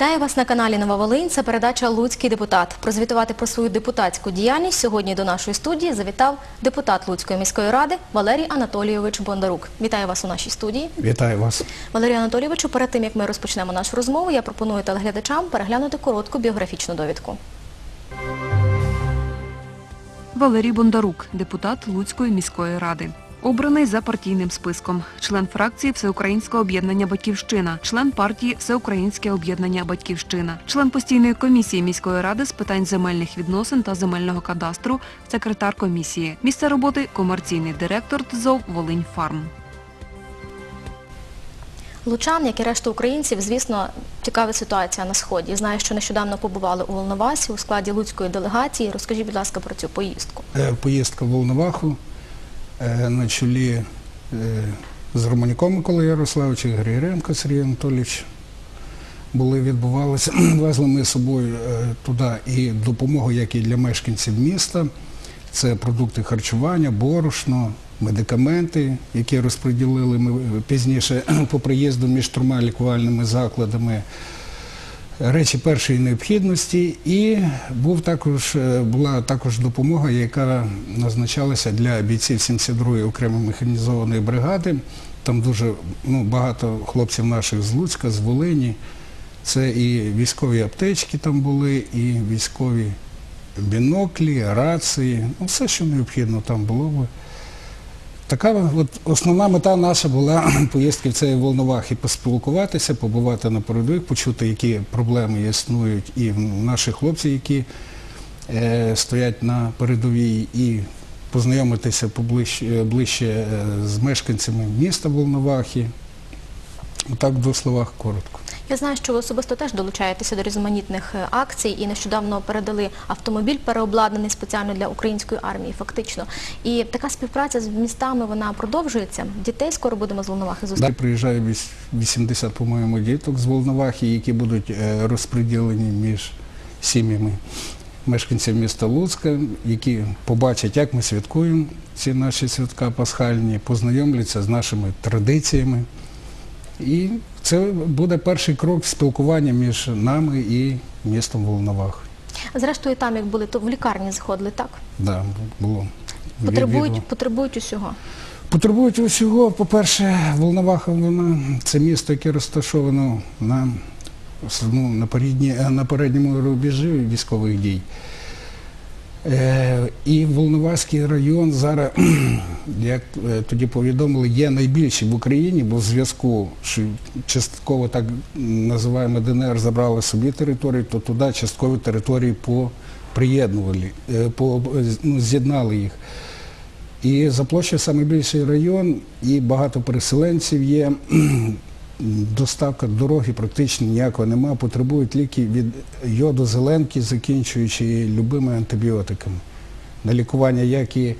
Вітаю вас на каналі Нова Волинь. Це передача Луцький депутат. Прозвітувати про свою депутатську діяльність сьогодні до нашої студії завітав депутат Луцької міської ради Валерій Анатолійович Бондарук. Вітаю вас у нашій студії. Вітаю вас. Валерію Анатолійовичу, перед тим як ми розпочнемо нашу розмову, я пропоную телеглядачам переглянути коротку біографічну довідку. Валерій Бондарук, депутат Луцької міської ради. Обраний за партійним списком, член фракції Всеукраїнського об'єднання Батьківщина, член партії Всеукраїнське об'єднання Батьківщина, член постійної комісії міської ради з питань земельних відносин та земельного кадастру, секретар комісії. Місце роботи комерційний директор ТЗОВ Волинь Фарм. Лучан, як і решта українців, звісно, цікава ситуація на сході. Знаю, що нещодавно побували у Волновасі у складі Луцької делегації. Розкажіть, будь ласка, про цю поїздку. Е, Поїздка в Волноваху на чолі е, з Романюком Миколою Ярославовичем, Григоренко Сергій Анатолійович були, відбувалися. Везли ми з собою е, туди і допомогу, як і для мешканців міста. Це продукти харчування, борошно, медикаменти, які розподілили ми пізніше по приїзду між трьома лікувальними закладами. Речі першої необхідності, і був також, е, була також допомога, яка назначалася для бійців 72-ї окремої механізованої бригади. Там дуже ну, багато хлопців наших з Луцька, з Волині. Це і військові аптечки там були, і військові біноклі, рації, ну, все, що необхідно там було. Така от основна мета наша була поїздки в цей Волновах і поспілкуватися, побувати на передових, почути, які проблеми існують і наші хлопці, які е, стоять на передовій, і познайомитися поближче, е, ближче е, з мешканцями міста Волновахи. Отак в двох словах коротко. Я знаю, що ви особисто теж долучаєтеся до різноманітних е, акцій і нещодавно передали автомобіль переобладнаний спеціально для української армії, фактично. І така співпраця з містами вона продовжується. Дітей скоро будемо з Волновахи Далі приїжджає 80, по-моєму, діток з Волновахи, які будуть е, розподілені між сім'ями мешканців міста Луцька, які побачать, як ми святкуємо ці наші святка пасхальні, познайомляться з нашими традиціями. І це буде перший крок спілкування між нами і містом Волновах. Зрештою, там як були, то в лікарні заходили, так? Да, було. Потребують, потребують усього. Потребують усього, по-перше, Волноваха вона це місто, яке розташовано на, ну, на передньому рубежі військових дій. Е, і Волноваський район зараз, як е, тоді повідомили, є найбільший в Україні, бо в зв'язку, що частково так називаємо ДНР забрали собі територію, то туди частково території поприєднували, е, по, ну, з'єднали їх. І за площею найбільший район, і багато переселенців є. Доставка дороги практично ніякого немає. Потребують ліки від йоду зеленки, закінчуючи любими антибіотиками. На лікування, як і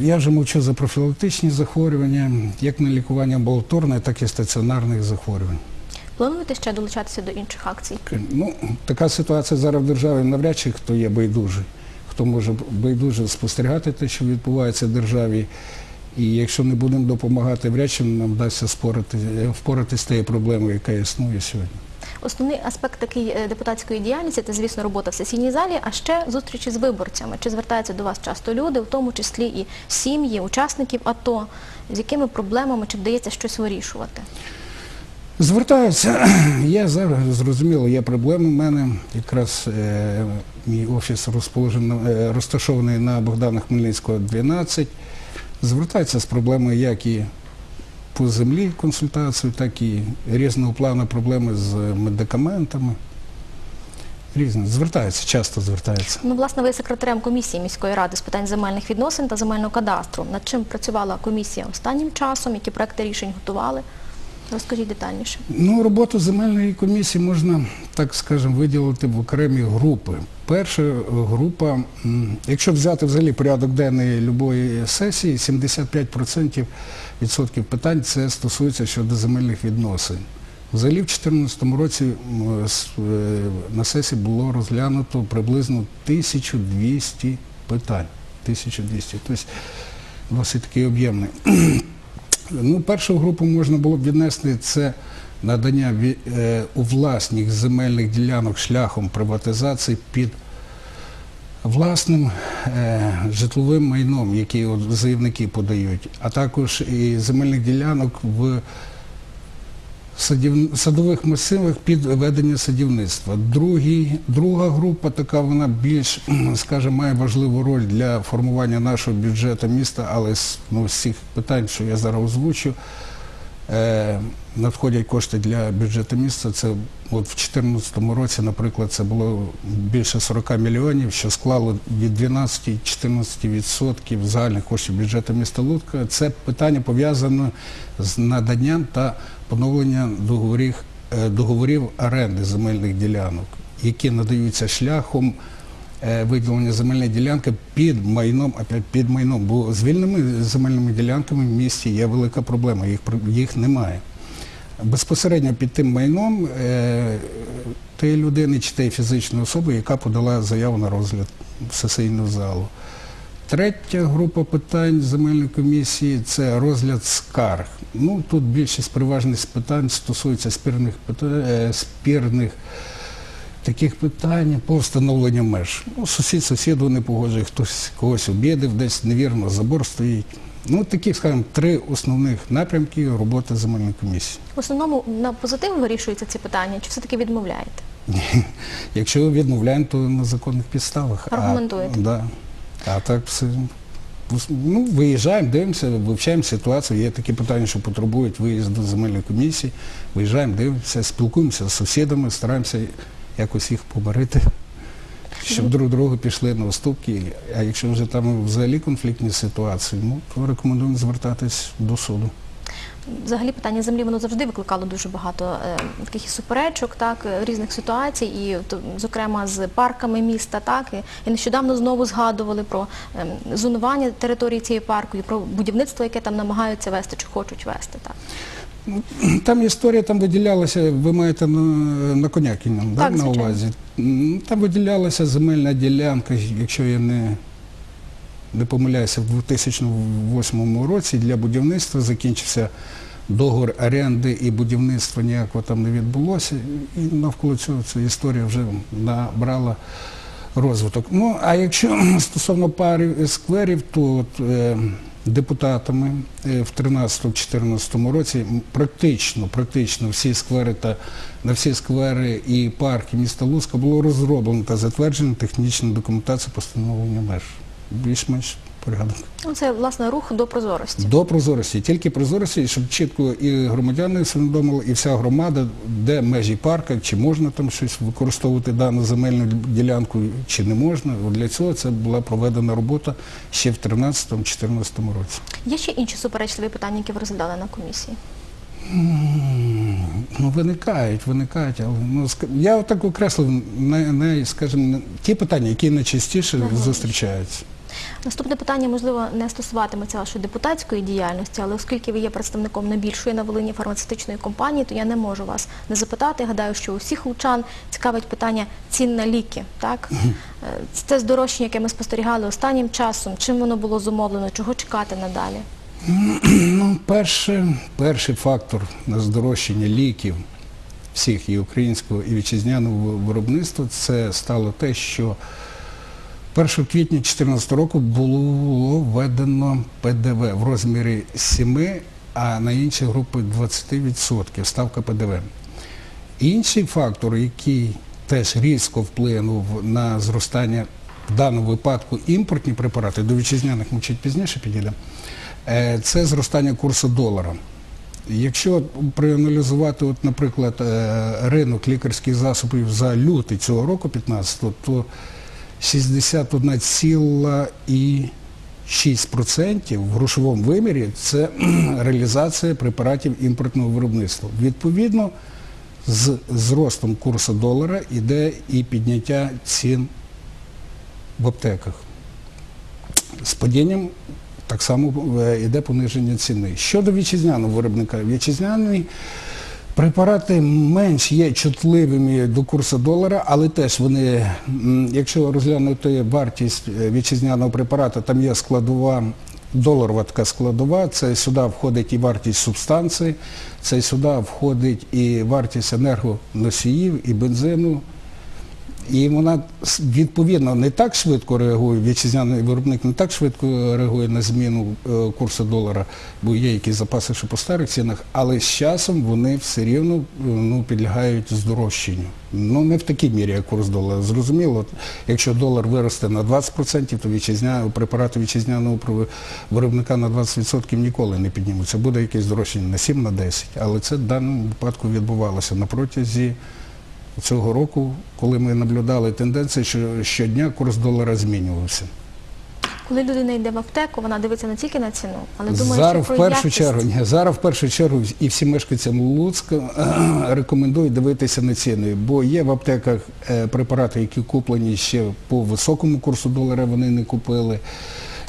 я вже мовчу за профілактичні захворювання, як на лікування амбулаторних, так і стаціонарних захворювань. Плануєте ще долучатися до інших акцій? Ну, така ситуація зараз в державі навряд чи хто є байдужий, хто може байдуже спостерігати те, що відбувається в державі. І якщо не будемо допомагати, вряд чи нам вдасться спорити, впоратися з тією проблемою, яка існує сьогодні. Основний аспект такий е, депутатської діяльності це, звісно, робота в сесійній залі, а ще зустрічі з виборцями. Чи звертаються до вас часто люди, в тому числі і сім'ї, учасників АТО, з якими проблемами чи вдається щось вирішувати? Звертаються. Я зараз зрозуміло, є проблеми. У мене якраз е, мій офіс розположений, е, розташований на Богдана Хмельницького, 12. Звертаються з проблемою як і по землі консультацію, так і різного плану проблеми з медикаментами. Різні. Звертаються, часто звертаються. Ну, власне, ви секретарем комісії міської ради з питань земельних відносин та земельного кадастру. Над чим працювала комісія останнім часом, які проекти рішень готували? Розкажіть детальніше. Ну, роботу земельної комісії можна, так скажемо, виділити в окремі групи. Перша е, група, якщо взяти взагалі порядок денний любої сесії, 75% відсотків питань це стосується щодо земельних відносин. Взагалі в 2014 році е, на сесії було розглянуто приблизно 1200 питань. 1200. Тобто досить такий об'ємний. Ну, першу групу можна було б віднести це надання е, у власних земельних ділянок шляхом приватизації під власним е, житловим майном, от заявники подають, а також і земельних ділянок в садів, садових масивах під ведення садівництва. Другий, друга група така, вона більш, скажімо, має важливу роль для формування нашого бюджету міста, але з, ну, цих питань, що я зараз озвучу, е, надходять кошти для бюджету міста. Це от в 2014 році, наприклад, це було більше 40 мільйонів, що склало від 12-14% загальних коштів бюджету міста Луцька. Це питання пов'язане з наданням та поновленням договорів, е, договорів оренди земельних ділянок, які надаються шляхом е, виділення земельної ділянки під майном, під майном, бо з вільними земельними ділянками в місті є велика проблема, їх, їх немає. Безпосередньо під тим майном е, тієї людини чи тієї фізичної особи, яка подала заяву на розгляд в сесійну залу. Третя група питань земельної комісії це розгляд скарг. Ну, тут більшість переважних питань стосується спірних, питань, е, спірних таких питань по встановленню меж. Ну, сусід сусіду не погоджує, хтось когось обідав, десь невірно забор стоїть. Ну, такі, скажімо, три основних напрямки роботи земельної комісії. В основному на позитив вирішуються ці питання, чи все-таки відмовляєте? Якщо відмовляємо, то на законних підставах. Аргументуєте. А, да. А так все. Ну, виїжджаємо, дивимося, вивчаємо ситуацію. Є такі питання, що потребують виїзду земельної комісії. Виїжджаємо, дивимося, спілкуємося з сусідами, стараємося якось їх помирити, щоб друг другу пішли на уступки. А якщо вже там взагалі конфліктні ситуації, ну, то рекомендуємо звертатись до суду. Взагалі питання землі воно завжди викликало дуже багато е, таких і суперечок, так, е, різних ситуацій, і зокрема з парками міста, так, і, нещодавно знову згадували про ем, зонування території цієї парку і про будівництво, яке там намагаються вести чи хочуть вести. Так. Там історія там виділялася, ви маєте на, на да, на увазі. Там виділялася земельна ділянка, якщо я не, не помиляюся, в 2008 році для будівництва закінчився договір оренди і будівництва ніякого там не відбулося. І навколо цього ця історія вже набрала розвиток. Ну, а якщо стосовно парів скверів, то от, е, депутатами е, в 2013-2014 році практично, практично всі сквери та на всі сквери і парки міста Луцька було розроблено та затверджено технічна документація по встановленню меж. Більш-менш порядок. Ну, це, власне, рух до прозорості. До прозорості, тільки прозорості, щоб чітко і громадяни усвідомили, і вся громада, де межі парка, чи можна там щось використовувати дану земельну ділянку, чи не можна. Для цього це була проведена робота ще в 2013-2014 році. Є ще інші суперечливі питання, які ви розглядали на комісії? Ну, виникають, виникають, але ну, я отак окреслив, най, най, скажімо, ті питання, які найчастіше зустрічаються. Наступне питання, можливо, не стосуватиметься вашої депутатської діяльності, але оскільки ви є представником найбільшої на Волині фармацевтичної компанії, то я не можу вас не запитати. Гадаю, що усіх лучан цікавить питання цін на ліки. Так? Е, Це здорожчання, яке ми спостерігали останнім часом. Чим воно було зумовлено? Чого чекати надалі? Ну, перше, перший фактор на здорожчання ліків всіх і українського, і вітчизняного виробництва це стало те, що 1 квітня 2014 року було введено ПДВ в розмірі 7, а на інші групи 20% ставка ПДВ. Інший фактор, який теж різко вплинув на зростання в даному випадку імпортні препарати, до вітчизняних ми пізніше підійдемо, е, це зростання курсу долара. Якщо проаналізувати, от, наприклад, е, ринок лікарських засобів за лютий цього року, 15, то 61,6% в грошовому вимірі це реалізація препаратів імпортного виробництва. Відповідно, з зростом курсу долара йде і підняття цін в аптеках. З падінням так само е, йде пониження ціни. Щодо вітчизняного виробника, вітчизняні препарати менш є чутливими до курсу долара, але теж вони, якщо розглянути вартість е, вітчизняного препарату, там є складова доларова така складова, це сюди входить і вартість субстанції, це сюди входить і вартість енергоносіїв, і бензину. І вона відповідно не так швидко реагує, вітчизняний виробник не так швидко реагує на зміну е, курсу долара, бо є якісь запаси ще по старих цінах, але з часом вони все рівно е, ну, підлягають здорожчанню. Ну не в такій мірі, як курс долара. Зрозуміло, якщо долар виросте на 20%, то вітчизня, препарати вітчизняного виробника на 20% ніколи не піднімуться. Буде якесь здорожчання на 7 на 10. Але це в даному випадку відбувалося на протязі цього року, коли ми наблюдали тенденції, що щодня курс долара змінювався. Коли людина йде в аптеку, вона дивиться не тільки на ціну, але думає, зараз що в першу якість. чергу, ні, зараз в першу чергу і всім мешканцям Луцька е, рекомендують дивитися на ціни, бо є в аптеках е, препарати, які куплені ще по високому курсу долара, вони не купили.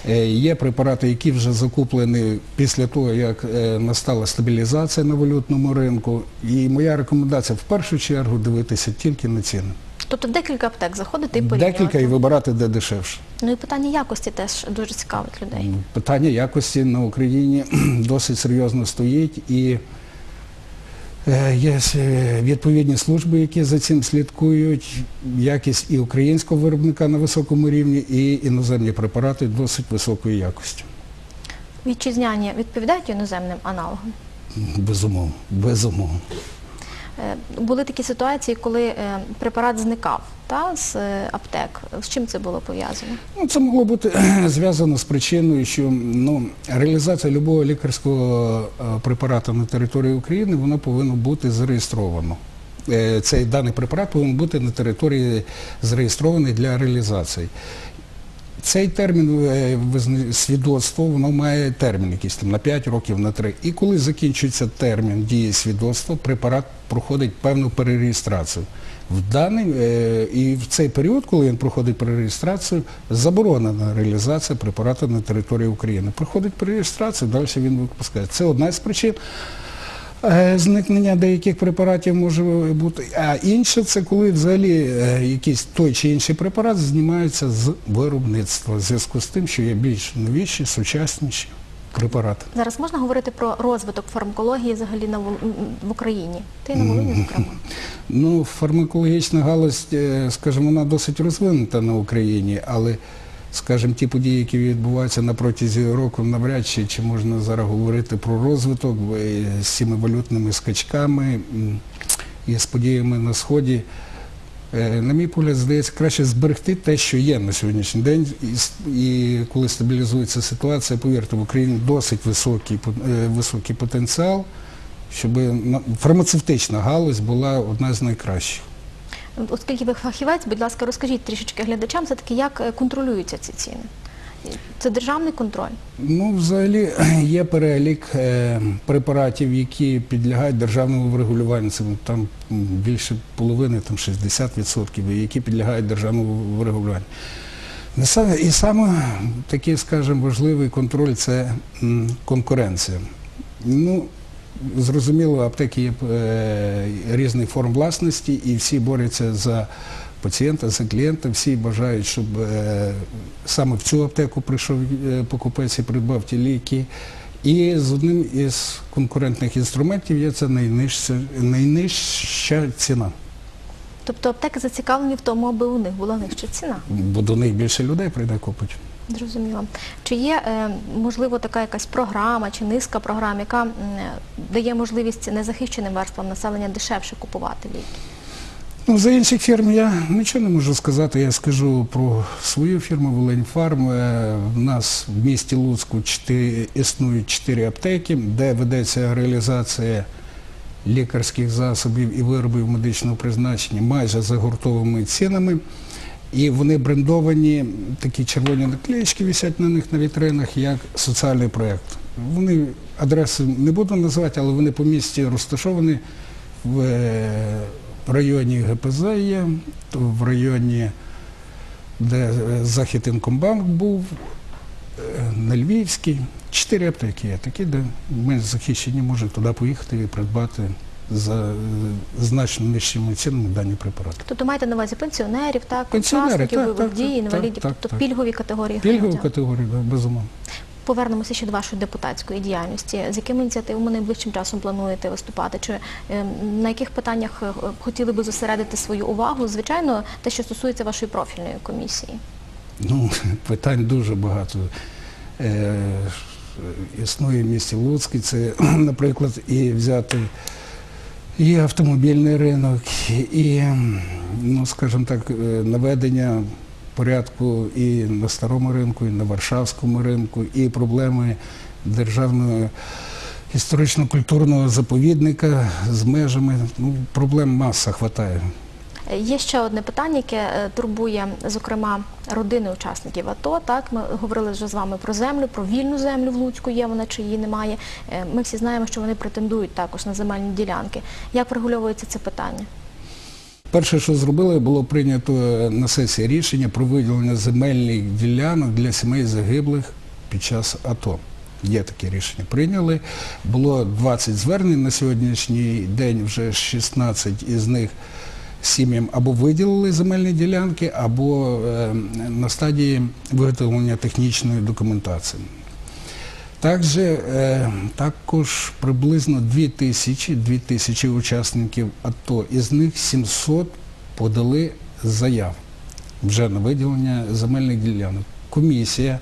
Е, Є препарати, які вже закуплені після того, як е, настала стабілізація на валютному ринку. І моя рекомендація в першу чергу дивитися тільки на ціни. Тобто в декілька аптек заходити і порівнювати. Декілька і вибирати, де дешевше. Ну і питання якості теж дуже цікавить людей. Питання якості на Україні досить серйозно стоїть і є е, відповідні служби, які за цим слідкують. Якість і українського виробника на високому рівні, і іноземні препарати досить високої якості. Вітчизняні відповідають іноземним аналогам. Безумовно, безумовно. Е, Були такі ситуації, коли е, препарат зникав з е, аптек. З чим це було пов'язано? Ну, це могло бути зв'язано з причиною, що ну, реалізація любого лікарського препарату на території України вона повинна бути зареєстрована. Е, Цей даний препарат повинен бути на території зареєстрований для реалізації. Цей термін е, свідоцтво, воно має термін якийсь там на 5 років, на 3. І коли закінчується термін дії свідоцтва, препарат проходить певну перереєстрацію. В даний, е, і в цей період, коли він проходить перереєстрацію, заборонена реалізація препарату на території України. Проходить перереєстрацію, далі він випускає. Це одна з причин. Е, Зникнення деяких препаратів може бути. А інше це коли взагалі е, якийсь той чи інший препарат знімається з виробництва в зв'язку з тим, що є більш новіші, сучасніші препарати. Зараз можна говорити про розвиток фармакології взагалі на в Україні? Ти на Волині, зокрема. Ну, фармакологічна галузь, е, скажімо, вона досить розвинута на Україні, але, скажімо, ті події, які відбуваються на протязі року, навряд чи, чи можна зараз говорити про розвиток з цими валютними скачками і з подіями на Сході. Е, На мій погляд, здається, краще зберегти те, що є на сьогоднішній день. І, коли стабілізується ситуація, повірте, в Україні досить високий, е, високий потенціал, щоб фармацевтична галузь була одна з найкращих. Оскільки ви фахівець, будь ласка, розкажіть трішечки глядачам, все-таки як е, контролюються ці ціни? Це державний контроль. Ну, взагалі є перелік е, препаратів, які підлягають державному врегулюванню. Це там більше половини, там 60%, які підлягають державному врегулюванню. І саме такий, скажімо, важливий контроль це конкуренція. Ну, зрозуміло, аптеки є е, різних форм власності і всі борються за пацієнта, за клієнта, всі бажають, щоб е, саме в цю аптеку прийшов е, покупець і придбав ті ліки. І з одним із конкурентних інструментів є це найнижча, найнижча ціна. Тобто аптеки зацікавлені в тому, аби у них була нижча ціна. Бо до них більше людей прийде купить. Зрозуміло. Чи є, е, можливо, така якась програма чи низка програм, яка е, дає можливість незахищеним верствам населення дешевше купувати ліки? Ну, за інших фірм я нічого не можу сказати. Я скажу про свою фірму Волиньфарм. Е, В нас в місті Луцьку існують чотири аптеки, де ведеться реалізація лікарських засобів і виробів медичного призначення майже за гуртовими цінами. І вони брендовані, такі червоні наклеїчки висять на них на вітринах, як соціальний проєкт. Вони адреси не буду називати, але вони по місті розташовані в е, районі ГПЗ є, в районі, де е, Західинкомбанк був, е, на Львівській. Чотири аптеки є такі, де ми захищені можемо туди поїхати і придбати за значно нижчими цінами дані препарати. Тобто маєте на увазі пенсіонерів, так, учасників бойових дій, інвалідів, так, тобто так. пільгові категорії Пільгову громадян. категорію, да, безумовно. Повернемося ще до вашої депутатської діяльності. З якими ініціативами найближчим часом плануєте виступати? Чи е, на яких питаннях е, хотіли би зосередити свою увагу? Звичайно, те, що стосується вашої профільної комісії. Ну, питань дуже багато. Е, існує в місті Луцький, це, наприклад, і взяти і автомобільний ринок, і, ну, скажімо так, е, наведення порядку і на старому ринку, і на Варшавському ринку, і проблеми державного історично-культурного заповідника з межами. Ну, проблем маса хватає. Е, Є ще одне питання, яке е, турбує, зокрема, родини учасників АТО. Так, ми говорили вже з вами про землю, про вільну землю в Луцьку, є вона чи її немає. Е, Ми всі знаємо, що вони претендують також на земельні ділянки. Як врегульовується це питання? Перше, що зробили, було прийнято на сесії рішення про виділення земельних ділянок для сімей загиблих під час АТО. Є таке рішення. Прийняли. Було 20 звернень на сьогоднішній день, вже 16 із них сім'ям або виділили земельні ділянки, або е, на стадії виготовлення технічної документації. Також, е, також приблизно 2 тисячі, 2 тисячі учасників АТО, із них 700 подали заяв вже на виділення земельних ділянок. Комісія,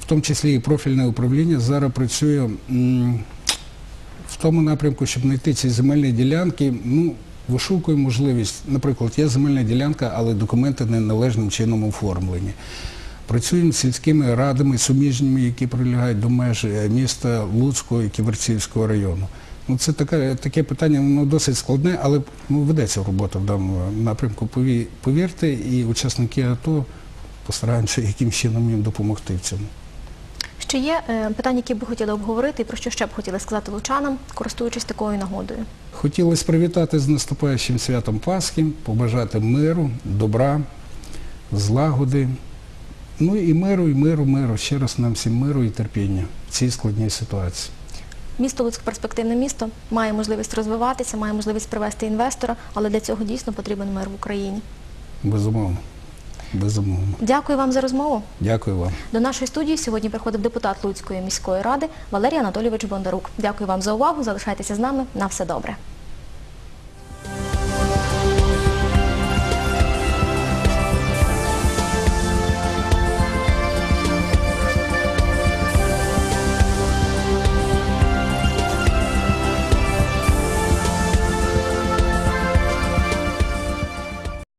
в тому числі і профільне управління, зараз працює в тому напрямку, щоб знайти ці земельні ділянки. Ну, вишукує можливість, наприклад, є земельна ділянка, але документи не належним чином оформлені. Працюємо з сільськими радами суміжніми, які прилягають до меж е, міста Луцького і Ківерцівського району. Ну, це таке, таке питання, воно досить складне, але ну, ведеться робота в даному напрямку. Повірте, і учасники АТО постараємося яким чином їм допомогти в цьому. Ще є е, питання, які б хотіли обговорити, і про що ще б хотіли сказати лучанам, користуючись такою нагодою. Хотілося привітати з наступаючим святом Пасхи, побажати миру, добра, злагоди. Ну і миру, і миру, миру. Ще раз нам всім миру і терпіння в цій складній ситуації. Місто Луцьк перспективне місто, має можливість розвиватися, має можливість привести інвестора, але для цього дійсно потрібен мир в Україні. Безумовно. Безумовно. Дякую вам за розмову. Дякую вам. До нашої студії сьогодні приходив депутат Луцької міської ради Валерій Анатолійович Бондарук. Дякую вам за увагу. Залишайтеся з нами. На все добре.